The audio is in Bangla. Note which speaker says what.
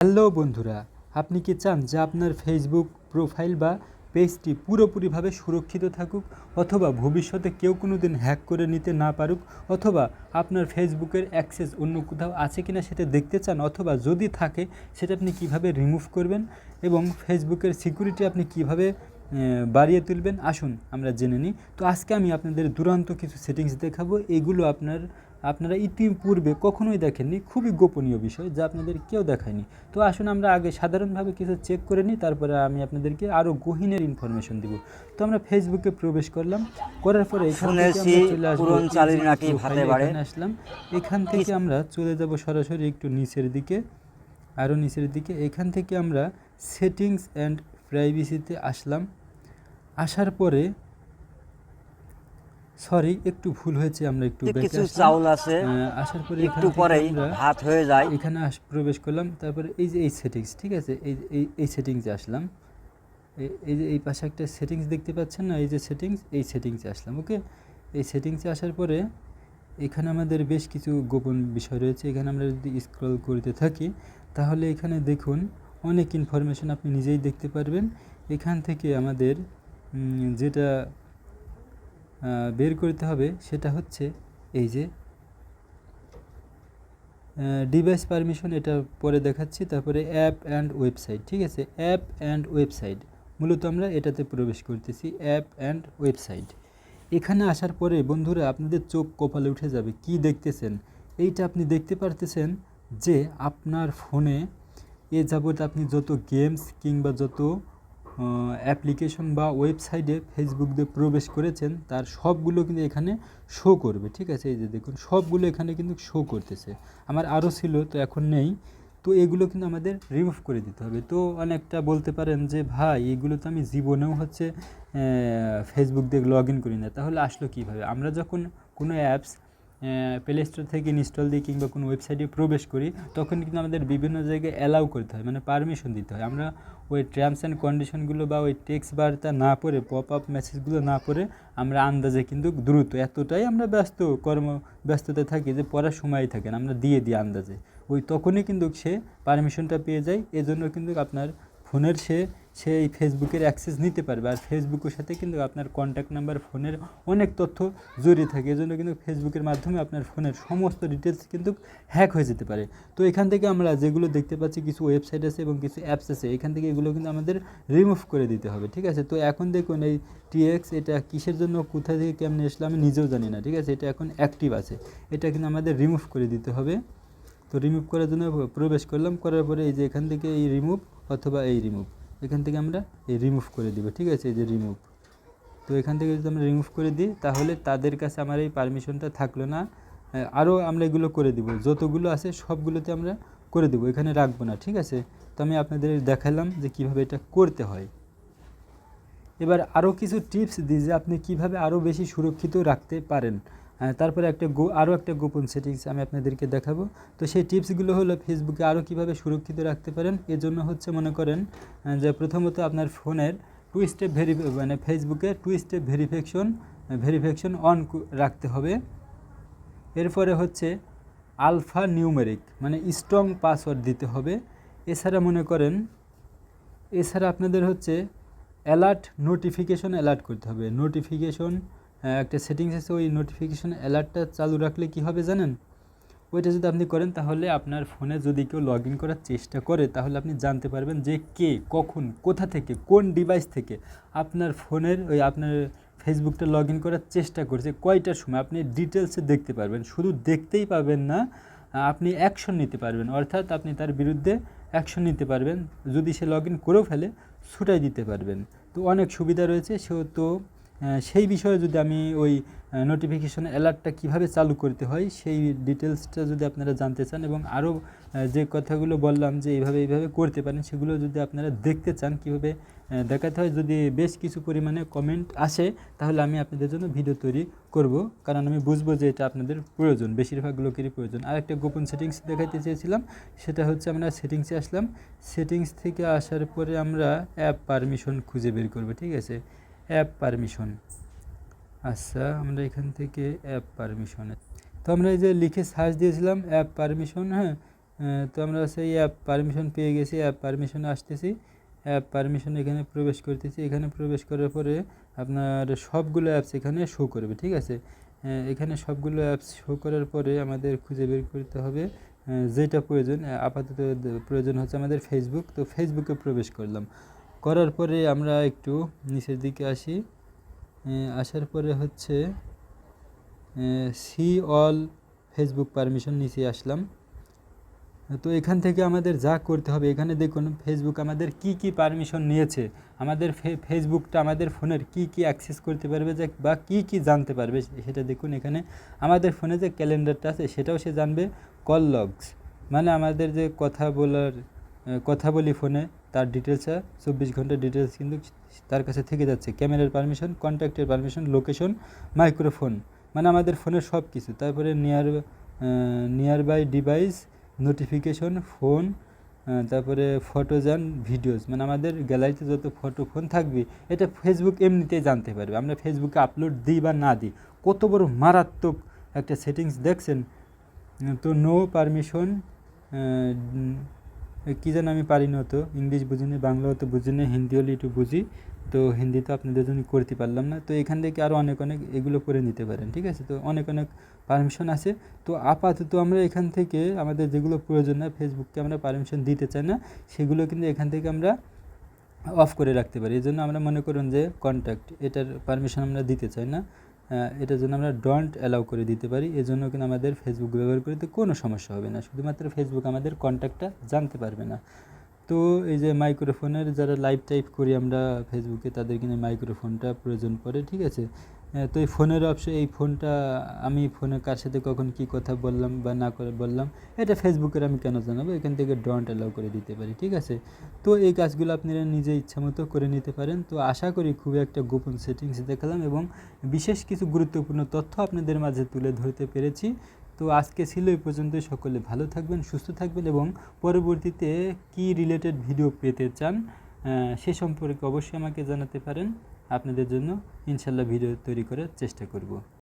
Speaker 1: হ্যালো বন্ধুরা, আপনি কি চান যে আপনার ফেসবুক প্রোফাইল বা পেজটি পুরোপুরিভাবে সুরক্ষিত থাকুক অথবা ভবিষ্যতে কেউ কোনো দিন হ্যাক করে নিতে না পারুক অথবা আপনার ফেসবুকের অ্যাক্সেস অন্য কোথাও আছে কিনা সেটা দেখতে চান অথবা যদি থাকে, সেটা আপনি কীভাবে রিমুভ করবেন এবং ফেসবুকের সিকিউরিটি আপনি কীভাবে বাড়িয়ে তুলবেন? আসুন আমরা জেনে নিই। তো আজকে আমি আপনাদের দুরন্ত কিছু সেটিংস দেখাবো। এগুলো আপনার আপনারা ইতিপূর্বে কখনোই দেখেননি খুবই গোপনীয় বিষয় যা আপনাদের কেউ দেখায়নি। তো আসুন আমরা আগে সাধারণভাবে কিছু চেক করে নিই তারপরে আমি আপনাদেরকে আরও গহীনের ইনফরমেশন দিব। তো আমরা ফেসবুকে প্রবেশ করলাম করার পরে এখান আসলাম এখান থেকে আমরা চলে যাব সরাসরি একটু নিচের দিকে আরও নিচের দিকে। এখান থেকে আমরা সেটিংস অ্যান্ড প্রাইভেসিতে আসলাম। আসার পরে সরি একটু ভুল হয়েছে আমরা একটু
Speaker 2: কিছু চাউল আছে
Speaker 1: আসার পরে
Speaker 2: একটু পরেই ভাত হয়ে যায়।
Speaker 1: এখানে প্রবেশ করলাম তারপরে এই যে এই সেটিংস ঠিক আছে? এই এই এই সেটিংসে আসলাম। এই- যে এই পাশে একটা সেটিংস দেখতে পাচ্ছেন না? এই যে সেটিংস এই সেটিংসে আসলাম ওকে এই সেটিংসে আসার পরে এখানে আমাদের বেশ কিছু গোপন বিষয় রয়েছে। এখানে আমরা যদি স্ক্রল করতে থাকি তাহলে এখানে দেখুন অনেক ইনফরমেশন আপনি নিজেই দেখতে পারবেন। এখান থেকে আমাদের যেটা বের করতে হবে, সেটা হচ্ছে এই যে ডিভাইস পারমিশন এটা পরে দেখাচ্ছি, তারপরে অ্যাপ অ্যান্ড ওয়েবসাইট ঠিক আছে? অ্যাপ অ্যান্ড ওয়েবসাইট মূলত আমরা এটাতে প্রবেশ করতেছি অ্যাপ অ্যান্ড ওয়েবসাইট এখানে আসার পরে, বন্ধুরা, আপনাদের চোখ কপালে উঠে যাবে, কি দেখতেছেন? এইটা আপনি দেখতে পারতেছেন যে, আপনার ফোনে এ যাবৎ আপনি যত গেমস কিংবা যত অ্যাপ্লিকেশন বা ওয়েবসাইটে ফেসবুক দিয়ে প্রবেশ করেছেন, তার সবগুলো কিন্তু এখানে শো করবে, ঠিক আছে? এই যে দেখুন, সবগুলো এখানে কিন্তু শো করতেছে। আমার আরও ছিল, তো এখন নেই। তো এগুলো কিন্তু আমাদের রিমুভ করে দিতে হবে। তো অনেকটা বলতে পারেন যে, ভাই, এগুলো তো আমি জীবনেও হচ্ছে ফেসবুক দিয়ে লগ ইন করি না। তাহলে আসলো কীভাবে? আমরা যখন কোনো অ্যাপস প্লে স্টোর থেকে ইনস্টল দিই কিংবা কোনো ওয়েবসাইটে প্রবেশ করি, তখন কিন্তু আমাদের বিভিন্ন জায়গায় অ্যালাউ করতে হয় মানে পারমিশন দিতে হয়। আমরা ওই টার্মস অ্যান্ড কন্ডিশনগুলো বা ওই টেক্সট বার্তা না পড়ে পপ আপ মেসেজগুলো না পড়ে আমরা আন্দাজে কিন্তু দ্রুত, এতটাই আমরা ব্যস্ত কর্ম ব্যস্ততায় থাকি যে পড়ার সময় থাকে না, আমরা দিয়ে দিই আন্দাজে। ওই তখনই কিন্তু সে পারমিশনটা পেয়ে যায়, এজন্য কিন্তু আপনার ফোনের সে সে এই ফেসবুকের অ্যাক্সেস নিতে পারবে। আর ফেসবুকের সাথে কিন্তু আপনার কন্ট্যাক্ট নাম্বার ফোনের অনেক তথ্য জড়িয়ে থাকে। এজন্য কিন্তু ফেসবুকের মাধ্যমে আপনার ফোনের সমস্ত ডিটেলস কিন্তু হ্যাক হয়ে যেতে পারে। তো এখান থেকে আমরা যেগুলো দেখতে পাচ্ছি, কিছু ওয়েবসাইট আছে এবং কিছু অ্যাপস আছে, এখান থেকে এগুলো কিন্তু আমাদের রিমুভ করে দিতে হবে, ঠিক আছে? তো এখন দেখুন, এই টিএক্স এটা কিসের জন্য, কোথা থেকে কেমনে আসলে আমি নিজেও জানি না, ঠিক আছে? এটা এখন অ্যাক্টিভ আছে। এটা কিন্তু আমাদের রিমুভ করে দিতে হবে। তো রিমুভ করার জন্য প্রবেশ করলাম। করার পরে এই যে এখান থেকে এই রিমুভ অথবা এই রিমুভ এখান থেকে আমরা এই রিমুভ করে দিব, ঠিক আছে? এই যে রিমুভ তো এখান থেকে যদি আমরা রিমুভ করে দিই, তাহলে তাদের কাছে আমার এই পারমিশনটা থাকল না। আরও আমরা এগুলো করে দিব। যতগুলো আছে, সবগুলোতে আমরা করে দেবো। এখানে রাখব না, ঠিক আছে? তো আমি আপনাদের দেখালাম যে কীভাবে এটা করতে হয়। এবার আরও কিছু টিপস দিই যে আপনি কীভাবে আরও বেশি সুরক্ষিত রাখতে পারেন। তারপরে একটা গো আরও একটা গোপন সেটিংস আমি আপনাদেরকে দেখাবো। তো সেই টিপসগুলো হলো ফেসবুকে আরও কীভাবে সুরক্ষিত রাখতে পারেন এর জন্য হচ্ছে মনে করেন যে প্রথমত আপনার ফোনের টু স্টেপ ভেরি মানে ফেসবুকে two step verification verification on রাখতে হবে। এরপরে হচ্ছে আলফা নিউমেরিক মানে স্ট্রং পাসওয়ার্ড দিতে হবে। এছাড়া মনে করেন, এছাড়া আপনাদের হচ্ছে অ্যালার্ট নোটিফিকেশন অ্যালার্ট করতে হবে। নোটিফিকেশন একটা সেটিংস আছে, ওই নোটিফিকেশন অ্যালার্টটা চালু রাখলে কি হবে জানেন? ওইটা যদি আপনি করেন, তাহলে আপনার ফোনে যদি কেউ লগ ইন করার চেষ্টা করে, তাহলে আপনি জানতে পারবেন যে কে, কখন, কোথা থেকে, কোন ডিভাইস থেকে আপনার ফোনের ওই আপনার ফেসবুকটা লগ ইন করার চেষ্টা করছে। কয়টার সময়? আপনি ডিটেলসে দেখতে পারবেন। শুধু দেখতেই পাবেন না, আপনি অ্যাকশন নিতে পারবেন। অর্থাৎ আপনি তার বিরুদ্ধে অ্যাকশন নিতে পারবেন। যদি সে লগ ইন করেও ফেলে, ছুটাই দিতে পারবেন। তো অনেক সুবিধা রয়েছে। সে তো সেই বিষয়ে যদি আমি ওই নোটিফিকেশন অ্যালার্টটা কীভাবে চালু করতে হয়, সেই ডিটেলসটা যদি আপনারা জানতে চান এবং আরও যে কথাগুলো বললাম যে এইভাবে এইভাবে করতে পারেন, সেগুলো যদি আপনারা দেখতে চান কীভাবে দেখাতে হয়, যদি বেশ কিছু পরিমাণে কমেন্ট আসে, তাহলে আমি আপনাদের জন্য ভিডিও তৈরি করব। কারণ আমি বুঝব যে এটা আপনাদের প্রয়োজন, বেশিরভাগ লোকেরই প্রয়োজন। আর একটা গোপন সেটিংস দেখাতে চেয়েছিলাম, সেটা হচ্ছে আমরা সেটিংসে আসলাম। সেটিংস থেকে আসার পরে আমরা অ্যাপ পারমিশন খুঁজে বের করব, ঠিক আছে? অ্যাপ পারমিশন আচ্ছা আমরা এখান থেকে অ্যাপ পারমিশনে তো আমরা এই যে লিখে সার্চ দিয়েছিলাম অ্যাপ পারমিশন হ্যাঁ? তো আমরা সেই অ্যাপ পারমিশন পেয়ে গেছি অ্যাপ পারমিশনে আসতেছি। অ্যাপ পারমিশন এখানে প্রবেশ করতেছি। এখানে প্রবেশ করার পরে আপনার সবগুলো অ্যাপস এখানে শো করবে, ঠিক আছে? এখানে সবগুলো অ্যাপস শো করার পরে আমাদের খুঁজে বের করতে হবে যেটা প্রয়োজন আপাতত প্রয়োজন হচ্ছে আমাদের ফেসবুক তো ফেসবুকে প্রবেশ করলাম। করার পরে আমরা একটু নিচের দিকে আসি। আসার পরে হচ্ছে সি অল ফেসবুক পারমিশন নিচে আসলাম। তো এখান থেকে আমাদের যা করতে হবে, এখানে দেখুন ফেসবুক আমাদের কি কি পারমিশন নিয়েছে। আমাদের ফেসবুকটা আমাদের ফোনের কি কি অ্যাক্সেস করতে পারবে যে, বা কি কি জানতে পারবে সেটা দেখুন এখানে। আমাদের ফোনে যে ক্যালেন্ডারটা আছে সেটাও সে জানবে। কল লগস মানে আমাদের যে কথা বলার কথা বলি ফোনে, তার ডিটেলসটা চব্বিশ ঘণ্টা ডিটেলস কিন্তু তার কাছে থেকে যাচ্ছে। ক্যামেরার পারমিশন কন্ট্যাক্টের পারমিশন লোকেশন মাইক্রোফোন মানে আমাদের ফোনের সব কিছু তারপরে near near by device notification phone তারপরে ফটোজ অ্যান্ড ভিডিওস মানে আমাদের গ্যালারিতে যত ফটো ফোন থাকবে, এটা ফেসবুক এমনিতেই জানতে পারবে। আমরা ফেসবুকে আপলোড দিই বা না দিই। কত বড় মারাত্মক একটা সেটিংস দেখছেন? তো নো পারমিশন কী যেন আমি পারি না তো? ইংলিশ বুঝি না, বাংলা তো বুঝি না হিন্দি হলে একটু বুঝি। তো হিন্দি তো আপনাদের জন্য করতে পারলাম না। তো এখান থেকে আরও অনেক অনেক এগুলো করে নিতে পারেন, ঠিক আছে? তো অনেক অনেক পারমিশন আছে। তো আপাতত আমরা এখান থেকে আমাদের যেগুলো প্রয়োজন না ফেসবুককে আমরা পারমিশন দিতে চাই না, সেগুলো কিন্তু এখান থেকে আমরা অফ করে রাখতে পারি। এই জন্য আমরা মনে করুন যে কন্ট্যাক্ট এটার পারমিশন আমরা দিতে চাই না। এটার জন্য আমরা ডন্ট অ্যালাউ করে দিতে পারি। এজন্য জন্য কিন্তু আমাদের ফেসবুক ব্যবহার করতে কোনো সমস্যা হবে না। শুধুমাত্র ফেসবুক আমাদের কন্ট্যাক্টটা জানতে পারবে না। তো এই যে মাইক্রোফোনের যারা লাইভ টাইপ করি আমরা ফেসবুকে তাদের কিন্তু মাইক্রোফোনটা প্রয়োজন পড়ে, ঠিক আছে? তো এই ফোনের অপশন এই ফোনটা আমি ফোনে কার সাথে কখন কি কথা বললাম বা না করে বললাম, এটা ফেসবুকের আমি কেন জানাব? এখান থেকে ডোন্ট অ্যালাউ করে দিতে পারি, ঠিক আছে? তো এই কাজগুলো আপনারা নিজে ইচ্ছা মতো করে নিতে পারেন। তো আশা করি খুবই একটা গোপন সেটিংস দেখালাম এবং বিশেষ কিছু গুরুত্বপূর্ণ তথ্য আপনাদের মাঝে তুলে ধরতে পেরেছি। তো আজকে ছিল এই পর্যন্তই, সকলে ভালো থাকবেন, সুস্থ থাকবেন এবং পরবর্তীতে কি রিলেটেড ভিডিও পেতে চান সে সম্পর্কে অবশ্যই আমাকে জানাতে পারেন। আপনাদের জন্য ইনশাল্লাহ ভিডিও তৈরি করার চেষ্টা করব।